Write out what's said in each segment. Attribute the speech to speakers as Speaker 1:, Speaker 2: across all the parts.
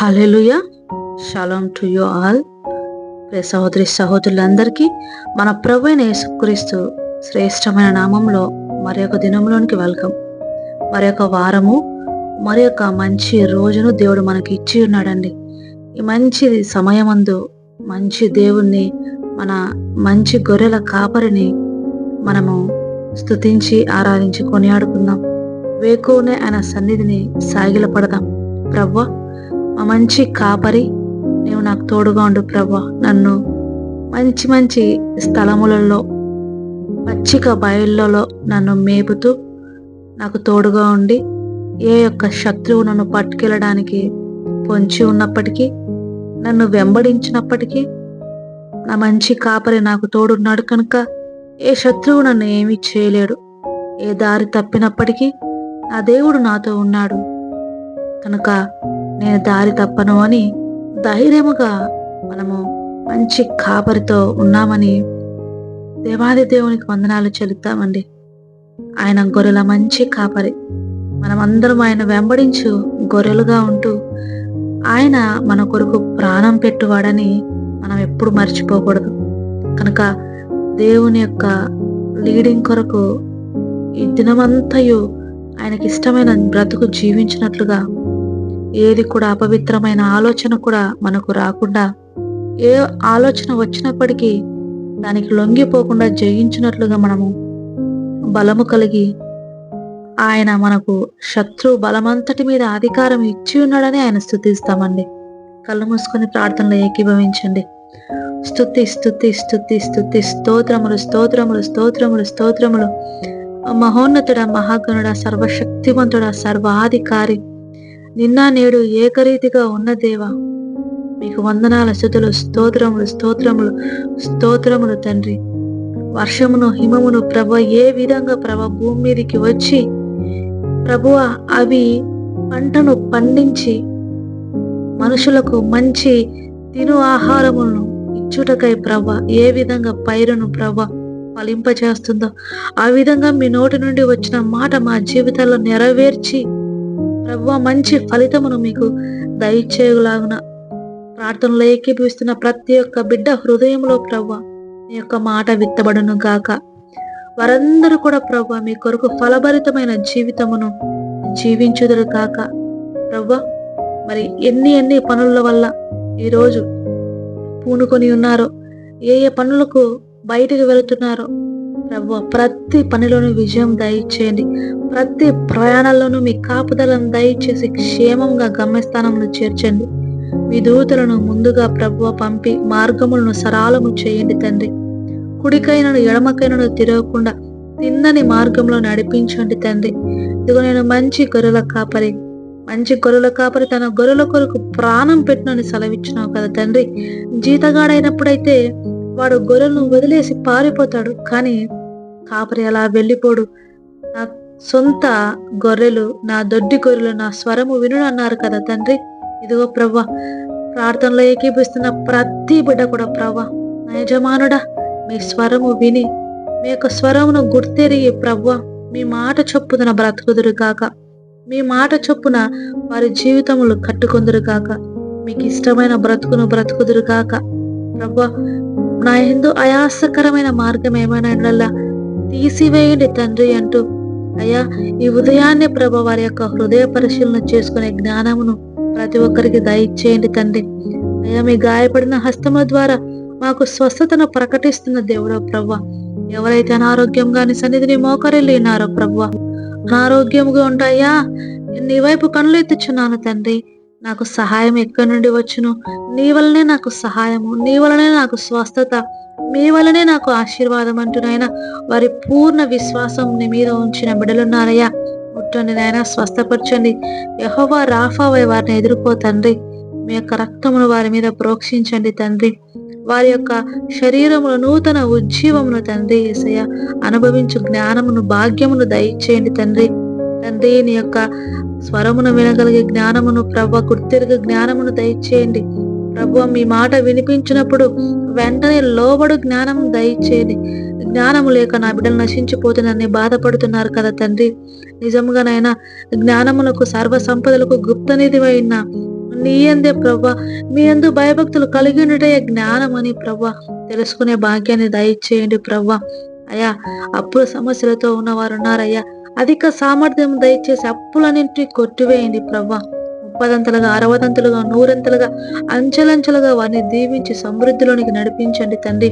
Speaker 1: Hallelujah shalom to you all pray సహోదరి సహోదరులందరికీ మన ప్రభు అయిన యేసుక్రీస్తు శ్రేష్టమైన నామంలో మరి ఒక దినంలోనికి వెల్కమ్. మరి ఒక వారము మరి ఒక మంచి రోజును దేవుడు మనకి ఇచ్చి ఉన్నాడండి. ఈ మంచి సమయమందు మంచి దేవుణ్ణి మన మంచి గొర్రెల కాపరిని మనము స్తుతించి ఆరాధించి కొనియాడుకుందాం. వేకువనే ఆయన సన్నిధిని సాగిలపడదాం. ప్రవ్వ మంచి కాపరి నీవు నాకు తోడుగా ఉండు ప్రభా. నన్ను మంచి మంచి స్థలములలో పచ్చిక బయళ్ళలో నన్ను మేపుతూ నాకు తోడుగా ఉండి ఏ యొక్క శత్రువు నన్ను పట్టుకెళ్ళడానికి పొంచి ఉన్నప్పటికీ నన్ను వెంబడించినప్పటికీ నా మంచి కాపరి నాకు తోడున్నాడు కనుక ఏ శత్రువు నన్ను ఏమీ చేయలేడు. ఏ దారి తప్పినప్పటికీ నా దేవుడు నాతో ఉన్నాడు. కనుక నేను దారి తప్పను అని ధైర్యముగా మనము మంచి కాపరితో ఉన్నామని దేవాది దేవునికి వందనాలు చెల్లుతామండి ఆయన గొర్రెల మంచి కాపరి. మనమందరం ఆయన వెంబడించు గొర్రెలుగా ఉంటూ ఆయన మన కొరకు ప్రాణం పెట్టువాడని మనం ఎప్పుడు మర్చిపోకూడదు. కనుక దేవుని యొక్క లీడింగ్ కొరకు ఈ దినమంతయు ఆయనకి ఇష్టమైన బ్రతుకు జీవించినట్లుగా ఏది కూడా అపవిత్రమైన ఆలోచన కూడా మనకు రాకుండా ఏ ఆలోచన వచ్చినప్పటికీ దానికి లొంగిపోకుండా జయించినట్లుగా మనము బలము కలిగి ఆయన మనకు శత్రు బలమంతటి మీద అధికారం ఇచ్చి ఉన్నాడని ఆయన స్థుతిస్తామండి. కళ్ళు మూసుకొని ప్రార్థనలో ఏకీభవించండి. స్థుతి స్థుతి స్థుతి స్థుతి స్తోత్రములు స్తోత్రములు స్తోత్రములు స్తోత్రములు. మహోన్నతుడ మహాగణుడ సర్వశక్తివంతుడ సర్వాధికారి నిన్న నేడు ఏకరీతిగా ఉన్న దేవా మీకు వందనాల స్థుతులు స్తోత్రములు స్తోత్రములు స్తోత్రములు తండ్రి. వర్షమును హిమమును ప్రభ ఏ విధంగా ప్రభ భూమి మీదకి వచ్చి ప్రభువ అవి పంటను పండించి మనుషులకు మంచి తిను ఆహారములను ఇచ్చుటకై ప్రభ ఏ విధంగా పైరును ప్రభ ఫలింపచేస్తుందో ఆ విధంగా మీ నోటి నుండి వచ్చిన మాట మా జీవితాల్లో నెరవేర్చి ప్రభు మంచి ఫలితమును మీకు దయచేయలాగున ప్రార్థనలో ఏకీభవిస్తున్న ప్రతి ఒక్క బిడ్డ హృదయంలో ప్రభు మీ యొక్క మాట విత్తబడును గాక. వారందరూ కూడా ప్రభు మీ కొరకు ఫలభరితమైన జీవితమును జీవించుదురు కాక ప్రభు మరి ఎన్ని ఎన్ని పనుల వల్ల ఈరోజు పూనుకొని ఉన్నారో ఏ ఏ పనులకు బయటకు వెళుతున్నారో ప్రభు ప్రతి పనిలోనూ విజయం దయచేయండి. ప్రతి ప్రయాణాల్లోనూ మీ కాపుదలను దయచేసి క్షేమంగా గమ్యస్థానంలో చేర్చండి. మీ దూతలను ముందుగా ప్రభువ పంపి మార్గములను సరాలము చేయండి తండ్రి. కుడికైనను ఎడమకైనను తిరగకుండా తిన్నని మార్గంలో నడిపించండి తండ్రి. ఇదిగో నేను మంచి గొర్రెల కాపరి. మంచి గొర్రెల కాపరి తన గొర్రెల కొరకు ప్రాణం పెట్టినని సెలవిచ్చినావు కదా తండ్రి. జీతగాడైనప్పుడైతే వాడు గొర్రెలను వదిలేసి పారిపోతాడు కానీ కాపరి అలా వెళ్ళిపోడు. నా సొంత గొర్రెలు నా దొడ్డి గొర్రెలు నా స్వరము విను అన్నారు కదా తండ్రి. ఇదిగో ప్రవ్వ ప్రార్థనలో ఏకీపిస్తున్న ప్రతి బిడ్డ కూడా ప్రవ్వ నా యజమానుడా మీ స్వరము విని మీ యొక్క స్వరమును గుర్తెరిగి ప్రవ్వ మీ మాట చొప్పున బ్రతుకుదురు కాక మీ మాట చొప్పున వారి జీవితములు కట్టుకుందురు కాక మీకు ఇష్టమైన బ్రతుకును బ్రతుకుదురు కాక ప్రభా నా ఎందు అయాసకరమైన మార్గం ఏమైనా తీసివేయండి తండ్రి అంటూ. అయ్యా ఈ ఉదయాన్నే ప్రభ వారి యొక్క హృదయ పరిశీలన చేసుకునే జ్ఞానమును ప్రతి ఒక్కరికి దయచేయండి తండ్రి. అయ్యా మీ గాయపడిన హస్తముల ద్వారా మాకు స్వస్థతను ప్రకటిస్తున్న దేవుడో ప్రవ్వ. ఎవరైతే అనారోగ్యంగా నీ సన్నిధిని మోకరెళ్ళినారో ప్రవ్వ. అనారోగ్యంగా ఉంటాయా నీ వైపు కనులు ఎత్తుచున్నాను తండ్రి. నాకు సహాయం ఎక్కడి నుండి వచ్చును? నీ వలనే నాకు సహాయము నీ వలనే నాకు స్వస్థత మీ వలనే నాకు ఆశీర్వాదం అంటున్నాయన. వారి పూర్ణ విశ్వాసం నీ మీద ఉంచిన బిడలున్నారయ్యా. ముట్టండి నాయన స్వస్థపరచండి. యహోవా రాఫావై వారిని ఎదుర్కో తండ్రి. మీ యొక్క రక్తమును వారి మీద ప్రోక్షించండి తండ్రి. వారి యొక్క శరీరమును నూతన ఉజ్జీవమును తండ్రి ఏసయ్య అనుభవించు జ్ఞానమును భాగ్యమును దయచేయండి తండ్రి. తండ్రి నీ యొక్క స్వరమును వినగలిగే జ్ఞానమును ప్రభ గుర్తిరిగే జ్ఞానమును దయచేయండి. ప్రభు మీ మాట వినిపించినప్పుడు వెంటనే లోబడు జ్ఞానం దయచేయండి. జ్ఞానము లేక నా బిడ్డలు నశించిపోతున్నారని బాధపడుతున్నారు కదా తండ్రి. నిజముగానైనా జ్ఞానములకు సర్వ సంపదలకు గుప్తనిధివైన నీ ఎందే ప్రభా మీ ఎందు భయభక్తులు కలిగి ఉండటే జ్ఞానం అని ప్రభా. తెలుసుకునే భాగ్యాన్ని దయచేయండి ప్రభా. అయ్యా అప్పుల సమస్యలతో ఉన్నవారు ఉన్నారయ్యా అధిక సామర్థ్యం దయచేసి అప్పులన్నింటినీ కొట్టివేయండి ప్రభా ముప్పదంతలుగా అరవదంతలుగా నూరంతలుగా అంచెలంచెలుగా వారిని దీవించి సమృద్ధిలోనికి నడిపించండి తండ్రి.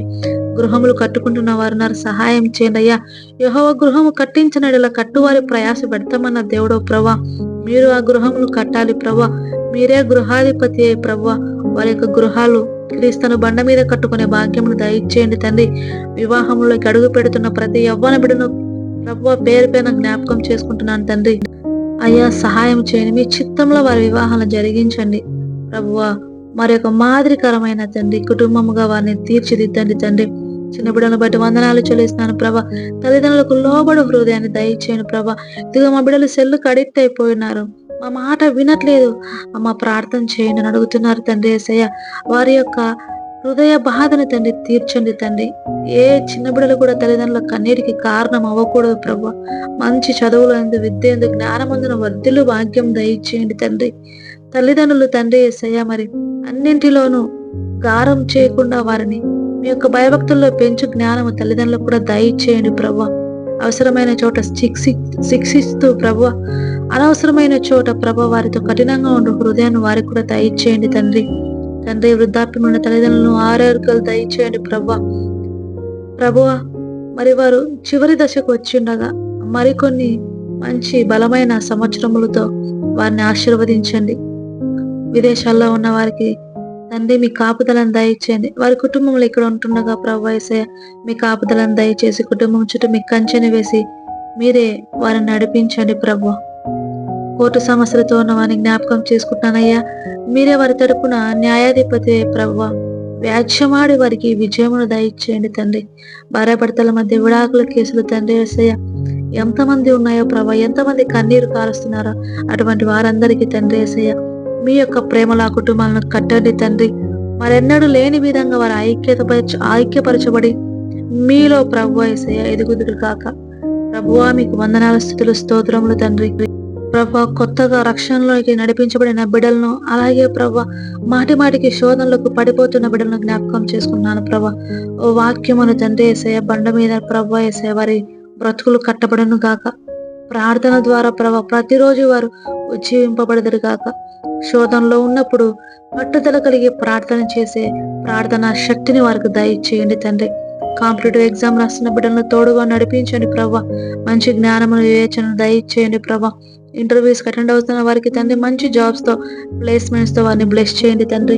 Speaker 1: గృహములు కట్టుకుంటున్న వారు సహాయం చేయండి అయ్యా. యహోవ గృహము కట్టించిన కట్టువారి ప్రయాస పెడతామన్న దేవుడో ప్రభా మీరు ఆ గృహములు కట్టాలి ప్రభా మీరే గృహాధిపతి అయ్యే ప్రభా వారి యొక్క గృహాలు క్రీస్తును బండ మీద కట్టుకునే భాగ్యమును దయచేయండి తండ్రి. వివాహంలోకి అడుగు పెడుతున్న ప్రతి యవ్వన బిడను ప్రభు పేరు పైన జ్ఞాపకం చేసుకుంటున్నాను తండ్రి. అయ్యా సహాయం చేయండి. మీ చిత్తంలో వారి వివాహాలను జరిగించండి. ప్రభువ మరి ఒక మాదిరికరమైన తండ్రి కుటుంబముగా వారిని తీర్చిదిద్దండి తండ్రి. చిన్న బిడ్డలను బట్టి వందనాలు చెల్లిస్తున్నాను ప్రభా. తల్లిదండ్రులకు లోబడు హృదయాన్ని దయచేయను ప్రభా. ఇదిగో మా బిడ్డలు సెల్లు అడిక్ట్ అయిపోయినారు. మా మాట వినట్లేదు. అమ్మ ప్రార్థన చేయండి అని అడుగుతున్నారు తండ్రి ఏసయ్య. వారి యొక్క హృదయ బాధను తండ్రి తీర్చండి తండ్రి. ఏ చిన్న బిడ్డలు కూడా తల్లిదండ్రుల కన్నీటికి కారణం అవ్వకూడదు ప్రభు. మంచి చదువులు అందు విద్య ఎందు జ్ఞానమందున వర్ధులు భాగ్యం దయచేయండి తండ్రి. తల్లిదండ్రులు తండ్రి ఏసయ్య మరి అన్నింటిలోనూ గారం చేయకుండా వారిని మీ యొక్క భయభక్తుల్లో పెంచు జ్ఞానము తల్లిదండ్రులకు కూడా దయచేయండి ప్రభు. అవసరమైన చోట శిక్షి శిక్షిస్తూ ప్రభు. అనవసరమైన చోట ప్రభ వారితో కఠినంగా ఉండు హృదయాన్ని వారికి కూడా దయచేయండి తండ్రి. తండ్రి వృద్ధాప్యం ఉన్న తల్లిదండ్రులను ఆరోగ్యాలు దయచేయండి ప్రభ ప్రభువ మరి వారు చివరి దశకు వచ్చిండగా మరికొన్ని మంచి బలమైన సంవత్సరములతో వారిని ఆశీర్వదించండి. విదేశాల్లో ఉన్న వారికి తండ్రి మీ కాపుదలను దయచేయండి. వారి కుటుంబంలో ఇక్కడ ఉంటుండగా ప్రభు మీ కాపుదలను దయచేసి కుటుంబం చుట్టూ మీ కంచెని వేసి మీరే వారిని నడిపించండి ప్రభు కోర్టు సమస్యలతో ఉన్న వారిని జ్ఞాపకం చేసుకుంటానయ్యా. మీరే వారి తరపున న్యాయాధిపతి ప్రభువ వ్యాజ్యమాడి వారికి విజయమును దయచేయండి తండ్రి. భార్యాభర్తల మధ్య విడాకుల కేసులు తండ్రి వేసయ్య ఎంతమంది ఉన్నాయో ప్రభా ఎంతమంది కన్నీరు కారుస్తున్నారో అటువంటి వారందరికీ తండ్రి వేసయ్య మీ యొక్క ప్రేమల కుటుంబాలను కట్టండి తండ్రి. మరెన్నడూ లేని విధంగా వారు ఐక్యతపరచ ఐక్యపరచబడి మీలో ప్రభు వేసయ్య ఎదుగుదురు కాక ప్రభువా మీకు వందనాల స్థుతులు స్తోత్రములు తండ్రి. ప్రభా కొత్తగా రక్షణలోకి నడిపించబడిన బిడ్డలను అలాగే ప్రభా మాటి మాటికి శోధనలకు పడిపోతున్న బిడ్డలను జ్ఞాపకం చేసుకున్నాను ప్రభా. ఓ వాక్యమును తండ్రి వేసే బండ మీద ప్రభా వేసే వారి బ్రతుకులు కట్టబడను గాక. ప్రార్థన ద్వారా ప్రభా ప్రతిరోజు వారు ఉజ్జీవింపబడదురు గాక. శోధనలో ఉన్నప్పుడు పట్టుదల కలిగి ప్రార్థన చేసే ప్రార్థన శక్తిని వారికి దయచేయండి తండ్రి. కాంపిటేటివ్ ఎగ్జామ్ రాస్తున్న బిడ్డలను తోడుగా నడిపించండి ప్రభా. మంచి జ్ఞానమును వివేచన దయచేయండి ప్రభా. ఇంటర్వ్యూస్ అటెండ్ అవుతున్న వారికి తండ్రి మంచి జాబ్స్తో ప్లేస్మెంట్స్తో వారిని బ్లెస్ చేయండి తండ్రి.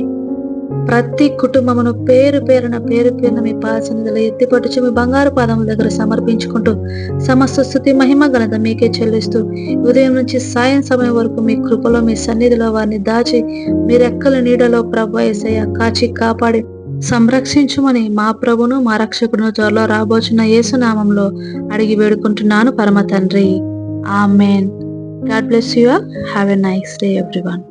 Speaker 1: ప్రతి కుటుంబమును పేరు పేరున పేరు పేరున మీ పాసనిధిలో ఎత్తిపట్టుచు మీ బంగారు పాదముల దగ్గర సమర్పించుకుంటూ సమస్త స్థుతి మహిమ ఘనత మీకే చెల్లిస్తూ ఉదయం నుంచి సాయం సమయం వరకు మీ కృపలో మీ సన్నిధిలో వారిని దాచి మీ రెక్కల నీడలో ప్రభు ఏసయ్య కాచి కాపాడి సంరక్షించుమని మా ప్రభును మా రక్షకుడును త్వరలో రాబోచున్న యేసునామంలో అడిగి వేడుకుంటున్నాను పరమ తండ్రి. Amen God bless you all. Have a nice day, everyone.